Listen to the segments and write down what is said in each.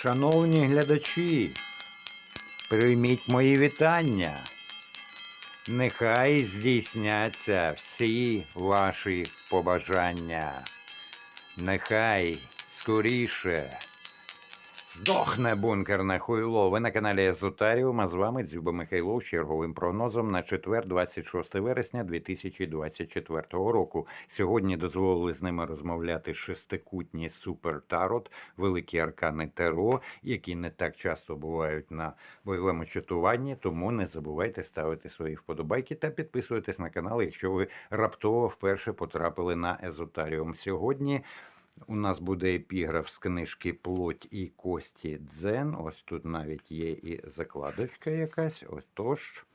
Шановні глядачі, прийміть мої вітання. Нехай здійсняться всі ваші побажання. Нехай скоріше здохне бункерне хуйло. Ви на каналі Езотаріум, а з вами Дзюба Михайлов з черговим прогнозом на четвер, 26 вересня 2024 року. Сьогодні дозволили з ними розмовляти шестикутні супертарот, великі аркани Теро, які не так часто бувають на бойовому чатуванні, тому не забувайте ставити свої вподобайки та підписуйтесь на канал, якщо ви раптово вперше потрапили на Езотаріум. Сьогодні у нас буде епіграф з книжки Плоть і кості Дзен. Ось тут навіть є і закладочка якась. Отож,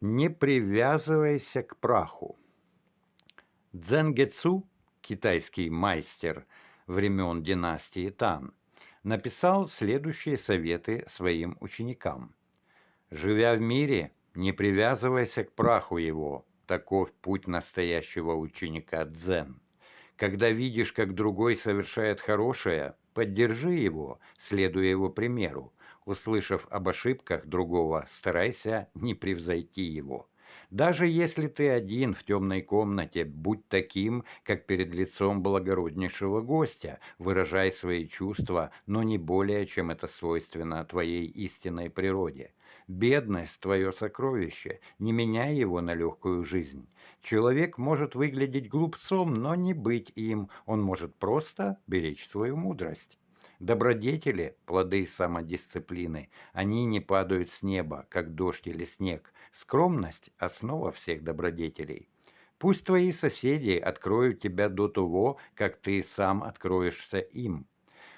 не прив'язывайся к праху. Дзен Гецу, китайский майстер времен династии Тан, написал следующие советы своим ученикам. Живя в мире, не привязывайся к праху его, таков путь настоящего ученика дзен. Когда видишь, как другой совершает хорошее, поддержи его, следуя его примеру. Услышав об ошибках другого, старайся не превзойти его. Даже если ты один в темной комнате, будь таким, как перед лицом благороднейшего гостя, выражай свои чувства, но не более, чем это свойственно твоей истинной природе. Бедность – твое сокровище, не меняй его на легкую жизнь. Человек может выглядеть глупцом, но не быть им, он может просто беречь свою мудрость. Добродетели – плоды самодисциплины, они не падают с неба, как дождь или снег. Скромность – основа всех добродетелей. Пусть твои соседи откроют тебя до того, как ты сам откроешься им.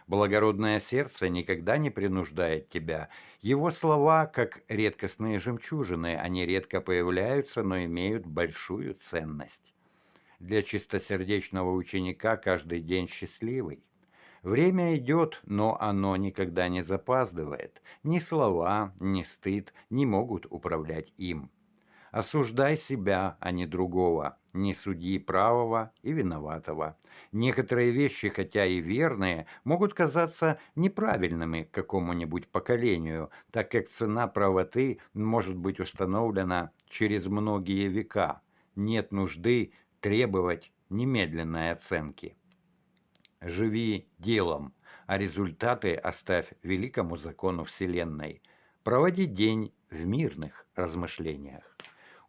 Благородное сердце никогда не принуждает тебя. Его слова, как редкостные жемчужины, они редко появляются, но имеют большую ценность. Для чистосердечного ученика каждый день счастливый. Время идет, но оно никогда не запаздывает. Ни слова, ни стыд не могут управлять им. Осуждай себя, а не другого. Не суди правого и виноватого. Некоторые вещи, хотя и верные, могут казаться неправильными какому-нибудь поколению, так как цена правоты может быть установлена через многие века. Нет нужды требовать немедленной оценки. Живи делом, а результаты оставь великому закону Вселенной. Проводи день в мирних розмишлениях.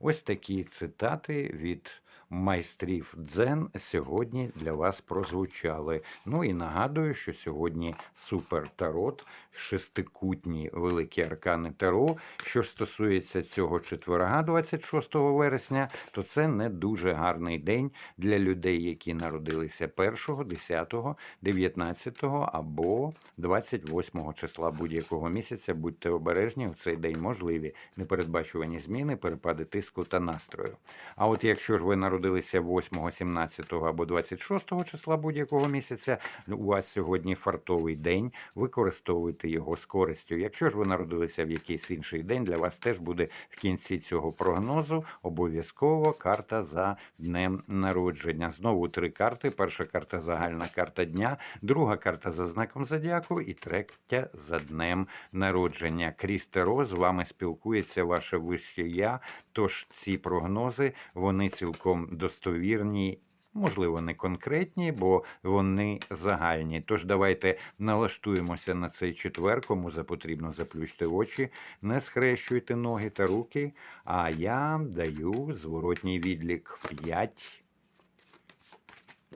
Ось такі цитати від майстрів дзен сьогодні для вас прозвучали. Ну і нагадую, що сьогодні супер тарот, шестикутні великі аркани Таро. Що стосується цього четверга, 26 вересня, то це не дуже гарний день для людей, які народилися 1, 10, 19 або 28 числа будь-якого місяця. Будьте обережні, в цей день можливі непередбачувані зміни, перепади тиску та настрою. А от якщо ж ви народилися 8, 17 або 26 числа будь-якого місяця, у вас сьогодні фартовий день, використовуйте його з користю. Якщо ж ви народилися в якийсь інший день, для вас теж буде в кінці цього прогнозу обов'язково карта за днем народження. Знову три карти. Перша карта загальна карта дня, друга карта за знаком зодіаку і третя за днем народження. Крізь Таро з вами спілкується ваше вище я. Тож ці прогнози вони цілком достовірні. Можливо, не конкретні, бо вони загальні. Тож давайте налаштуємося на цей четвер, кому потрібно заплющте очі, не схрещуйте ноги та руки. А я даю зворотній відлік 5,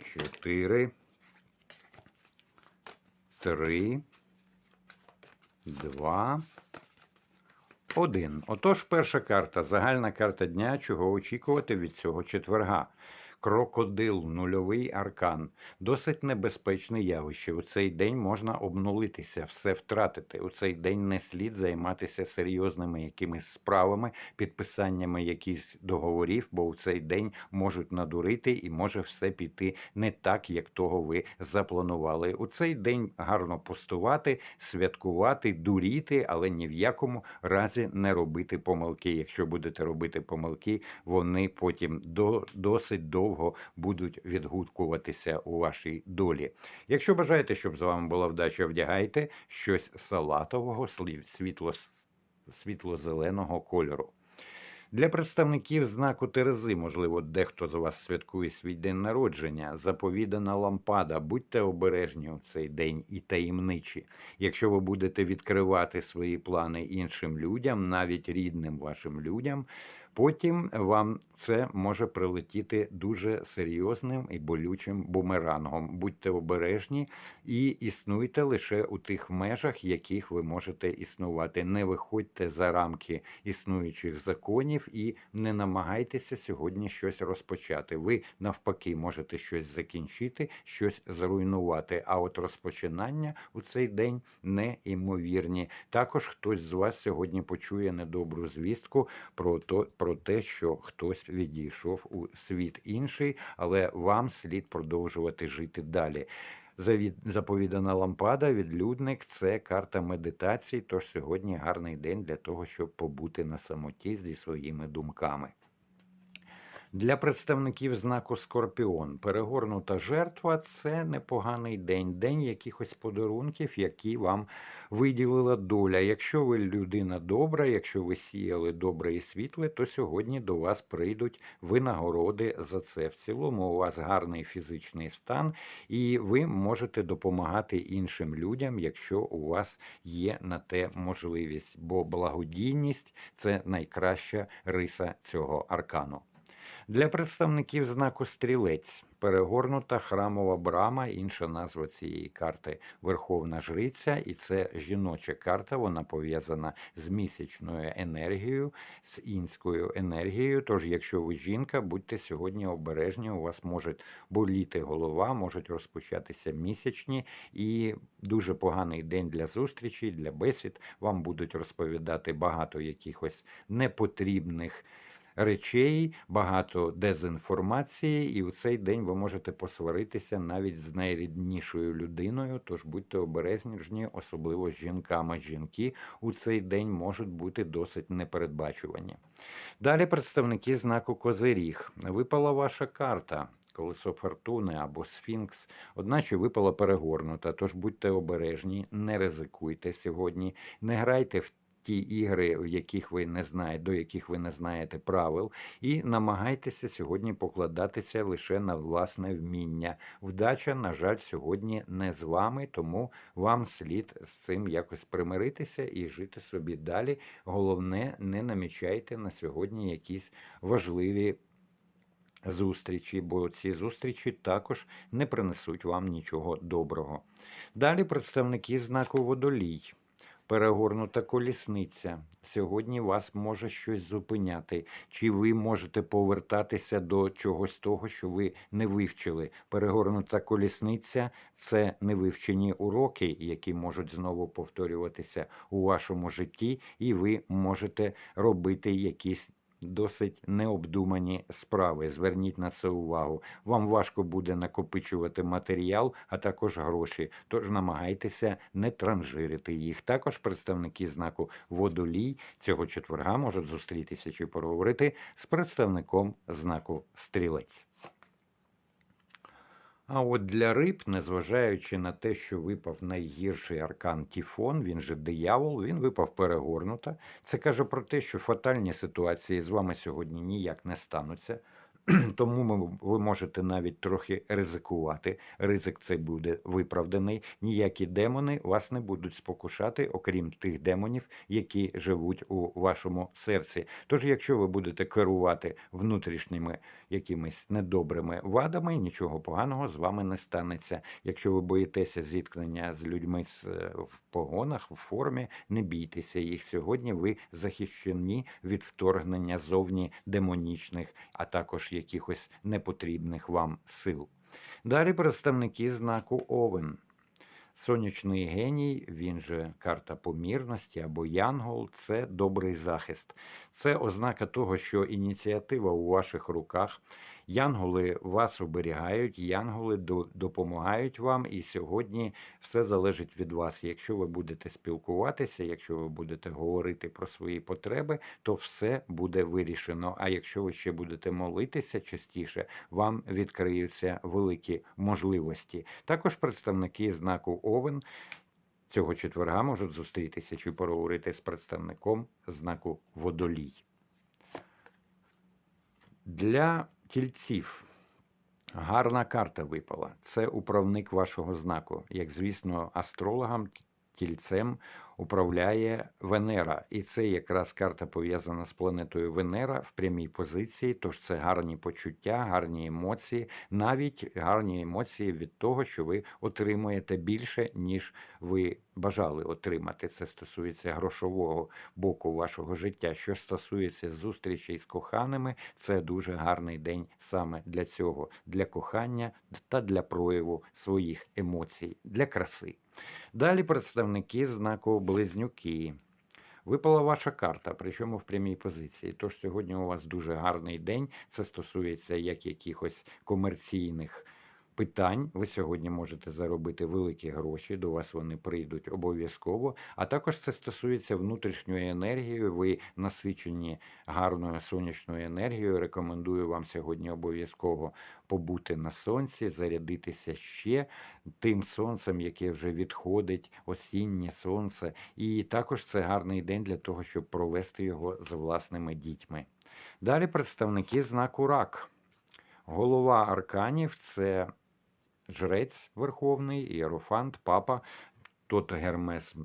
4, 3, 2, один. Отож, перша карта, загальна карта дня, чого очікувати від цього четверга. Крокодил, нульовий аркан. Досить небезпечне явище. У цей день можна обнулитися, все втратити. У цей день не слід займатися серйозними якимись справами, підписаннями якихось договорів, бо у цей день можуть надурити і може все піти не так, як того ви запланували. У цей день гарно постувати, святкувати, дуріти, але ні в якому разі не робити помилки. Якщо будете робити помилки, вони потім до, досить довго довго будуть відгукуватися у вашій долі. Якщо бажаєте, щоб з вами була вдача, вдягайте щось салатового, світло, світло-зеленого кольору. Для представників знаку Терези, можливо, дехто з вас святкує свій день народження, заповідана лампада. Будьте обережні у цей день і таємничі. Якщо ви будете відкривати свої плани іншим людям, навіть рідним вашим людям, потім вам це може прилетіти дуже серйозним і болючим бумерангом. Будьте обережні і існуйте лише у тих межах, яких ви можете існувати. Не виходьте за рамки існуючих законів і не намагайтеся сьогодні щось розпочати. Ви навпаки можете щось закінчити, щось зруйнувати. А от розпочинання у цей день неімовірні. Також хтось з вас сьогодні почує недобру звістку про то, про те, що хтось відійшов у світ інший, але вам слід продовжувати жити далі. Заповідана лампада, відлюдник це карта медитації. Тож сьогодні гарний день для того, щоб побути на самоті зі своїми думками. Для представників знаку Скорпіон перегорнута жертва це непоганий день, день якихось подарунків, які вам виділила доля. Якщо ви людина добра, якщо ви сіяли добре і світле, то сьогодні до вас прийдуть винагороди за це. В цілому у вас гарний фізичний стан, і ви можете допомагати іншим людям, якщо у вас є на те можливість. Бо благодійність це найкраща риса цього аркану. Для представників знаку стрілець перегорнута храмова брама, інша назва цієї карти Верховна Жриця, і це жіноча карта. Вона пов'язана з місячною енергією, з інською енергією. Тож, якщо ви жінка, будьте сьогодні обережні. У вас може боліти голова, можуть розпочатися місячні, і дуже поганий день для зустрічей, для бесід. Вам будуть розповідати багато якихось непотрібних речей, багато дезінформації, і у цей день ви можете посваритися навіть з найріднішою людиною. Тож будьте обережні, особливо з жінками. Жінки у цей день можуть бути досить непередбачувані. Далі представники знаку Козиріг. Випала ваша карта. Колесо фортуни або сфінкс, одначе випала перегорнута. Тож будьте обережні, не ризикуйте сьогодні, не грайте в ті ігри, в яких ви не знаєте, до яких ви не знаєте правил, і намагайтеся сьогодні покладатися лише на власне вміння. Вдача, на жаль, сьогодні не з вами, тому вам слід з цим якось примиритися і жити собі далі. Головне, не намічайте на сьогодні якісь важливі. Зустрічі, бо ці зустрічі також не принесуть вам нічого доброго. Далі представники знаку водолій. Перегорнута колісниця. Сьогодні вас може щось зупиняти, чи ви можете повертатися до чогось того, що ви не вивчили. Перегорнута колісниця це невивчені уроки, які можуть знову повторюватися у вашому житті, і ви можете робити якісь досить необдумані справи. Зверніть на це увагу. Вам важко буде накопичувати матеріал, а також гроші. Тож намагайтеся не транжирити їх. Також представники знаку водолій цього четверга можуть зустрітися чи поговорити з представником знаку стрілець. А от для риб, незважаючи на те, що випав найгірший аркан Тіфон, він же диявол, він випав перегорнута. Це каже про те, що фатальні ситуації з вами сьогодні ніяк не стануться. Тому ви можете навіть трохи ризикувати. Ризик цей буде виправданий. Ніякі демони вас не будуть спокушати, окрім тих демонів, які живуть у вашому серці. Тож, якщо ви будете керувати внутрішніми якимись недобрими вадами, нічого поганого з вами не станеться. Якщо ви боїтеся зіткнення з людьми е, в погонах, в формі, не бійтеся їх. Сьогодні ви захищені від вторгнення зовні демонічних, а також якихось непотрібних вам сил. Далі представники знаку Овен. Сонячний геній, він же карта помірності або Янгол, це добрий захист. Це ознака того, що ініціатива у ваших руках, Янголи вас оберігають, янголи до- допомагають вам, і сьогодні все залежить від вас. Якщо ви будете спілкуватися, якщо ви будете говорити про свої потреби, то все буде вирішено. А якщо ви ще будете молитися частіше, вам відкриються великі можливості. Також представники знаку Овен цього четверга можуть зустрітися чи поговорити з представником знаку Водолій. Для тільців гарна карта випала. Це управник вашого знаку. Як звісно, астрологам, тільцем управляє Венера. І це якраз карта пов'язана з планетою Венера в прямій позиції. Тож це гарні почуття, гарні емоції, навіть гарні емоції від того, що ви отримуєте більше, ніж ви бажали отримати. Це стосується грошового боку вашого життя. Що стосується зустрічей з коханими, це дуже гарний день саме для цього, для кохання та для прояву своїх емоцій, для краси. Далі представники знаку Близнюки. Випала ваша карта, причому в прямій позиції. Тож сьогодні у вас дуже гарний день. Це стосується як якихось комерційних питань. Ви сьогодні можете заробити великі гроші, до вас вони прийдуть обов'язково. А також це стосується внутрішньої енергії. Ви насичені гарною сонячною енергією. Рекомендую вам сьогодні обов'язково побути на сонці, зарядитися ще тим сонцем, яке вже відходить, осіннє сонце. І також це гарний день для того, щоб провести його з власними дітьми. Далі представники знаку рак. Голова арканів це жрець Верховний, Іерофант, Папа, тот Гермес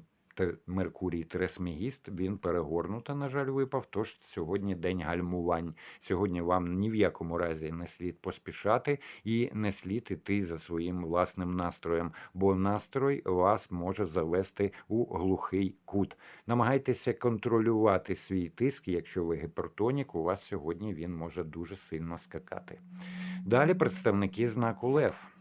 Меркурій Тресмегіст, він перегорнуто, на жаль, випав. Тож сьогодні день гальмувань. Сьогодні вам ні в якому разі не слід поспішати і не слід іти за своїм власним настроєм, бо настрой вас може завести у глухий кут. Намагайтеся контролювати свій тиск. Якщо ви гіпертонік, у вас сьогодні він може дуже сильно скакати. Далі представники знаку Лев.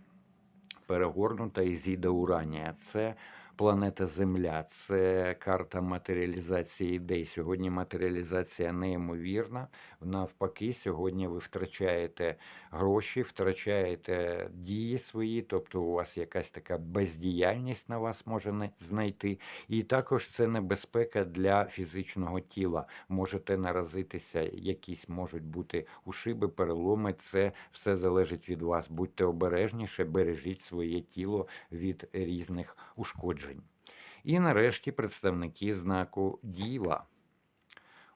Перегорнута Ізіда Уранія. Це планета Земля, це карта матеріалізації ідей. Сьогодні матеріалізація неймовірна. Навпаки, сьогодні ви втрачаєте гроші, втрачаєте дії свої, тобто у вас якась така бездіяльність на вас може не- знайти. І також це небезпека для фізичного тіла. Можете наразитися, якісь можуть бути ушиби, переломи. Це все залежить від вас. Будьте обережніше, бережіть своє тіло від різних ушкоджень. І нарешті представники знаку Діва.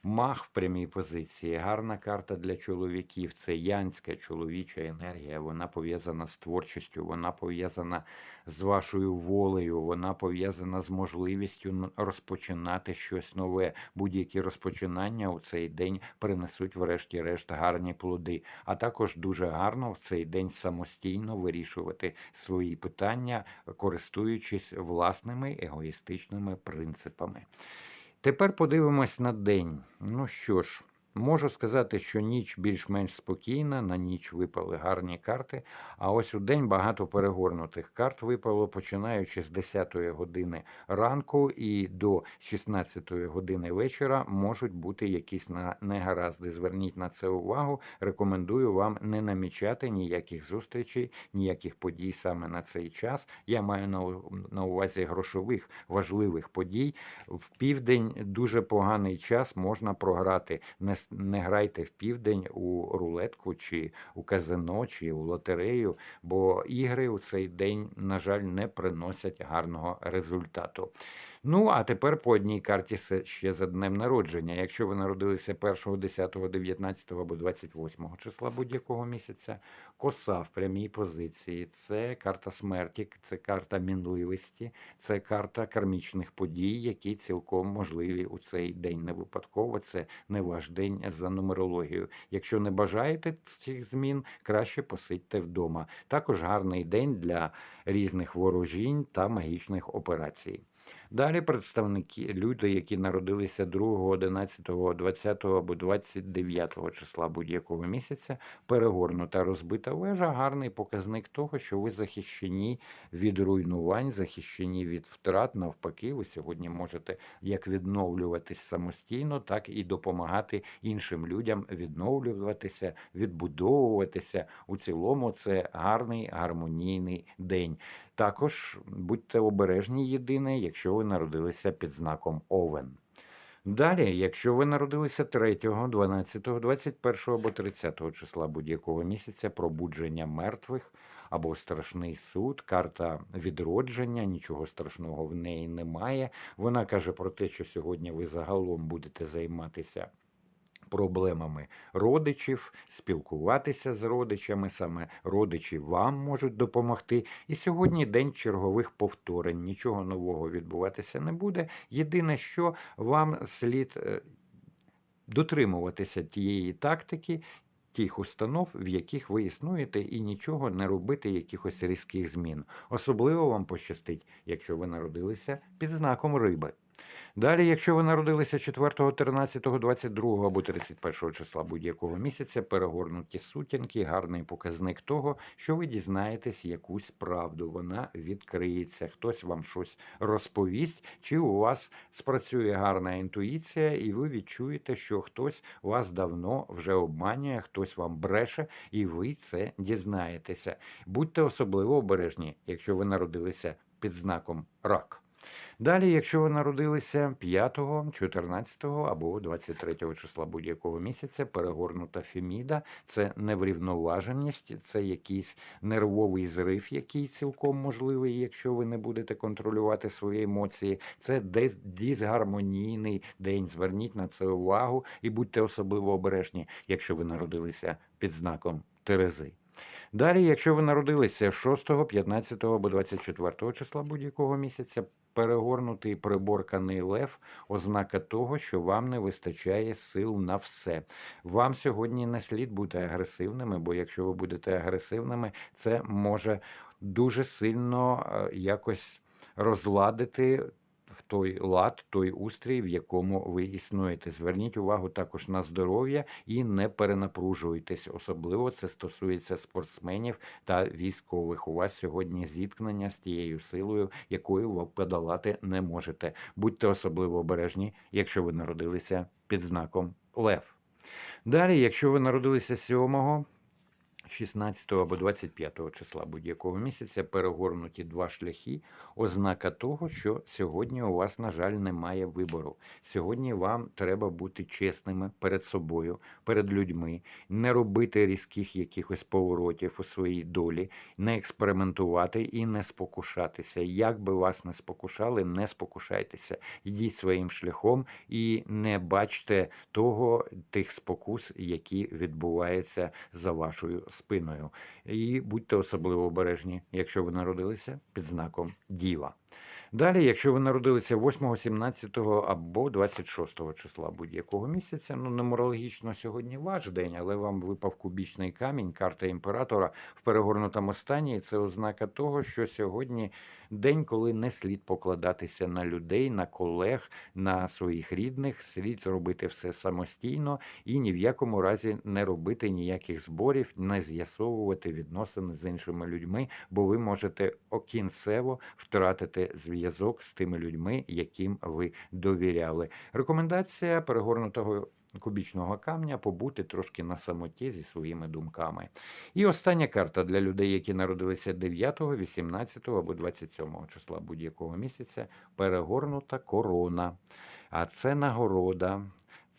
Мах в прямій позиції. Гарна карта для чоловіків. Це янська чоловіча енергія. Вона пов'язана з творчістю, вона пов'язана з вашою волею, вона пов'язана з можливістю розпочинати щось нове. Будь-які розпочинання у цей день принесуть, врешті-решт, гарні плоди. А також дуже гарно в цей день самостійно вирішувати свої питання, користуючись власними егоїстичними принципами. Тепер подивимось на день. Ну що ж, можу сказати, що ніч більш-менш спокійна, на ніч випали гарні карти. А ось у день багато перегорнутих карт випало, починаючи з 10 години ранку і до 16 години вечора можуть бути якісь негаразди. Зверніть на це увагу. Рекомендую вам не намічати ніяких зустрічей, ніяких подій саме на цей час. Я маю на, увазі грошових важливих подій. В південь дуже поганий час можна програти. Не, не грайте в південь у рулетку чи у казино, чи у лотерею, бо ігри у цей день, на жаль, не приносять гарного результату. Ну, а тепер по одній карті ще за днем народження. Якщо ви народилися 1, 10, 19 або 28 числа будь-якого місяця, коса в прямій позиції це карта смерті, це карта мінливості, це карта кармічних подій, які цілком можливі у цей день. Не випадково це не ваш день за нумерологією. Якщо не бажаєте цих змін, краще посидьте вдома. Також гарний день для різних ворожінь та магічних операцій. Далі представники, люди, які народилися 2, 11, 20 або 29 числа будь-якого місяця, перегорнута розбита вежа гарний показник того, що ви захищені від руйнувань, захищені від втрат. Навпаки, ви сьогодні можете як відновлюватись самостійно, так і допомагати іншим людям відновлюватися, відбудовуватися. У цілому це гарний гармонійний день. Також будьте обережні єдине, якщо ви народилися під знаком Овен. Далі, якщо ви народилися 3, 12, 21 або 30 числа будь-якого місяця, пробудження мертвих або страшний суд, карта відродження, нічого страшного в неї немає. Вона каже про те, що сьогодні ви загалом будете займатися проблемами родичів, спілкуватися з родичами, саме родичі вам можуть допомогти. І сьогодні день чергових повторень. Нічого нового відбуватися не буде. Єдине, що вам слід е, дотримуватися тієї тактики. Тих установ, в яких ви існуєте, і нічого не робити якихось різких змін. Особливо вам пощастить, якщо ви народилися під знаком риби. Далі, якщо ви народилися 4, 13, 22 або 31 числа будь-якого місяця, перегорнуті сутінки, гарний показник того, що ви дізнаєтесь якусь правду. Вона відкриється, хтось вам щось розповість, чи у вас спрацює гарна інтуїція, і ви відчуєте, що хтось вас давно вже обманює, хтось вам бреше, і ви це дізнаєтеся. Будьте особливо обережні, якщо ви народилися під знаком рак. Далі, якщо ви народилися 5, 14 або 23 числа будь-якого місяця, перегорнута феміда, це неврівноваженість, це якийсь нервовий зрив, який цілком можливий, якщо ви не будете контролювати свої емоції. Це дисгармонійний день. Зверніть на це увагу і будьте особливо обережні, якщо ви народилися під знаком Терези. Далі, якщо ви народилися 6, 15 або 24 числа будь-якого місяця, перегорнутий приборканий лев ознака того, що вам не вистачає сил на все. Вам сьогодні не слід бути агресивними, бо якщо ви будете агресивними, це може дуже сильно е, якось розладити в той лад, той устрій, в якому ви існуєте. Зверніть увагу також на здоров'я і не перенапружуйтесь. Особливо це стосується спортсменів та військових. У вас сьогодні зіткнення з тією силою, якою ви подолати не можете. Будьте особливо обережні, якщо ви народилися під знаком Лев. Далі, якщо ви народилися 7, 16 або 25 числа будь-якого місяця перегорнуті два шляхи, ознака того, що сьогодні у вас, на жаль, немає вибору. Сьогодні вам треба бути чесними перед собою, перед людьми, не робити різких якихось поворотів у своїй долі, не експериментувати і не спокушатися. Як би вас не спокушали, не спокушайтеся. Йдіть своїм шляхом і не бачте того, тих спокус, які відбуваються за вашою спиною. І будьте особливо обережні, якщо ви народилися під знаком Діва. Далі, якщо ви народилися 8, 17 або 26 числа будь-якого місяця, ну нумерологічно сьогодні ваш день, але вам випав кубічний камінь, карта імператора в перегорнутому стані. І це ознака того, що сьогодні день, коли не слід покладатися на людей, на колег, на своїх рідних, слід робити все самостійно і ні в якому разі не робити ніяких зборів, не з'ясовувати відносини з іншими людьми, бо ви можете окінцево втратити зв'язок з тими людьми, яким ви довіряли. Рекомендація перегорнутого. Кубічного камня побути трошки на самоті зі своїми думками. І остання карта для людей, які народилися 9, 18 або 27 числа будь-якого місяця перегорнута корона. А це нагорода,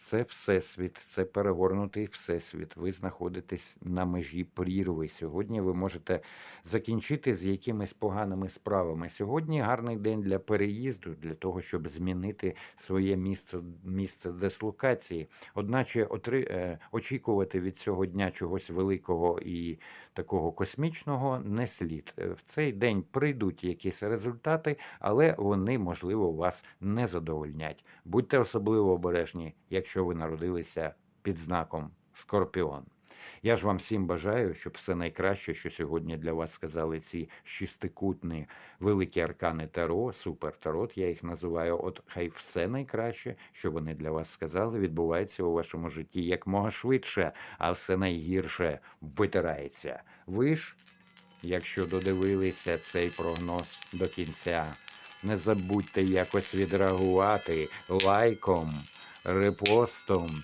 це всесвіт, це перегорнутий всесвіт. Ви знаходитесь на межі прірви. Сьогодні ви можете закінчити з якимись поганими справами. Сьогодні гарний день для переїзду, для того, щоб змінити своє місце місце дислокації. Одначе отри, е, очікувати від цього дня чогось великого і такого космічного не слід. Е, В цей день прийдуть якісь результати, але вони, можливо, вас не задовольнять. Будьте особливо обережні, якщо ви народилися під знаком Скорпіон. Я ж вам всім бажаю, щоб все найкраще, що сьогодні для вас сказали ці шістикутні великі аркани Таро, супер Тарот, я їх називаю. От хай все найкраще, що вони для вас сказали, відбувається у вашому житті якмога швидше, а все найгірше витирається. Ви ж, якщо додивилися цей прогноз до кінця, не забудьте якось відреагувати лайком, репостом,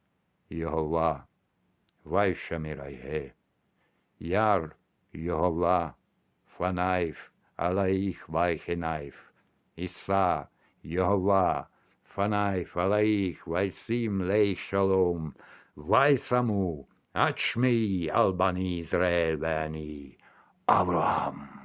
Йогова, Вайшамірайге, Яр Йогова, Фанаїв, Алаїх Вайхенаїв, Іса Йогова, Фанаїв, Алаїх, Вайсім Лей Шалом, Вайсаму, Ачмій Албані Ізраїль Бені, Авраам.